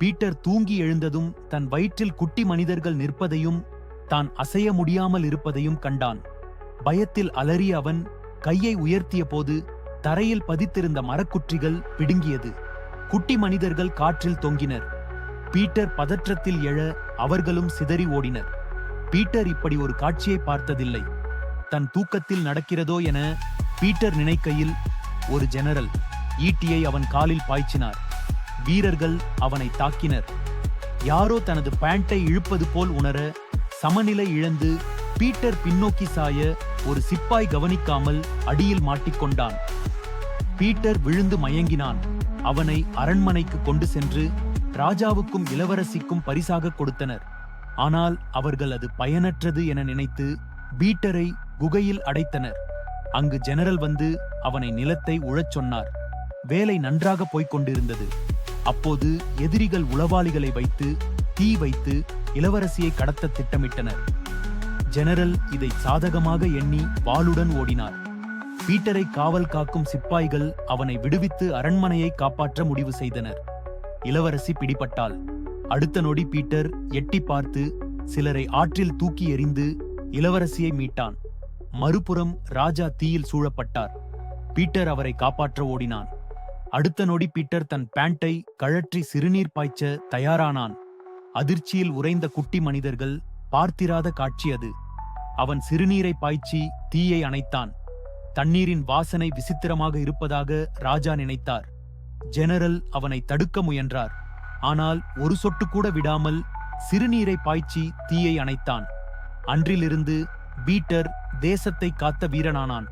Peter தூங்கி எழுந்ததும் தன் வயிற்றில் குட்டி மனிதர்கள் நிற்பதையும் தான் அசைய முடியாமல் இருப்பதையும் கண்டான். பயத்தில் அலறிய அவன் கையை உயர்த்திய போது தரையில் பதித்திருந்த மரக்குற்றிகள் பிடுங்கியது. குட்டி மனிதர்கள் காற்றில் தொங்கினர். பீட்டர் பதற்றத்தில் எழ அவர்களும் சிதறி ஓடினர். பீட்டர் இப்படி ஒரு காட்சியை பார்த்ததில்லை. தன் தூக்கத்தில் நடக்கிறதோ என பீட்டர் நினைக்கையில் ஒரு ஜெனரல் ஈட்டியை அவன் காலில் பாய்ச்சினார். வீரர்கள் அவனை தாக்கினர். யாரோ தனது பேண்டை இழுப்பது போல் உணர சமநிலை இழந்து பீட்டர் பின்னோக்கி சாய ஒரு சிப்பாய் கவனிக்காமல் அடியில் மாட்டிக்கொண்டான். பீட்டர் விழுந்து மயங்கினான். அவனை அரண்மனைக்கு கொண்டு சென்று ராஜாவுக்கும் இளவரசிக்கும் பரிசாக கொடுத்தனர். ஆனால் அவர்கள் அது பயனற்றது என நினைத்து பீட்டரை குகையில் அடைத்தனர். அங்கு ஜெனரல் வந்து அவனை நிலத்தை உழச் சொன்னார். வேலை நன்றாக போய்க் கொண்டிருந்தது. அப்போது எதிரிகள் உளவாளிகளை வைத்து தீ வைத்து இளவரசியை கடத்த திட்டமிட்டனர். ஜெனரல் இதை சாதகமாக எண்ணி வாளுடன் ஓடினார். பீட்டரை காவல் காக்கும் சிப்பாய்கள் அவனை விடுவித்து அரண்மனையை காப்பாற்ற முடிவு செய்தனர். இளவரசி பிடிபட்டாள். அடுத்த நொடி பீட்டர் எட்டி பார்த்து சிலரை ஆற்றில் தூக்கி எறிந்து இளவரசியை மீட்டான். மறுபுறம் ராஜா தீயில் சூழப்பட்டார். பீட்டர் அவரை காப்பாற்ற ஓடினான். அடுத்த நொடி பீட்டர் தன் பேண்டை கழற்றி சிறுநீர் பாய்ச்ச தயாரானான். அதிர்ச்சியில் உறைந்த குட்டி மனிதர்கள் பார்த்திராத காட்சி அது. அவன் சிறுநீரை பாய்ச்சி தீயை அணைத்தான். தண்ணீரின் வாசனை விசித்திரமாக இருப்பதாக ராஜா நினைத்தார். ஜெனரல் அவனை தடுக்க முயன்றார். ஆனால் ஒரு சொட்டு கூட விடாமல் சிறுநீரை பாய்ச்சி தீயை அணைத்தான். அன்றிலிருந்து பீட்டர் தேசத்தை காத்த வீரனானான்.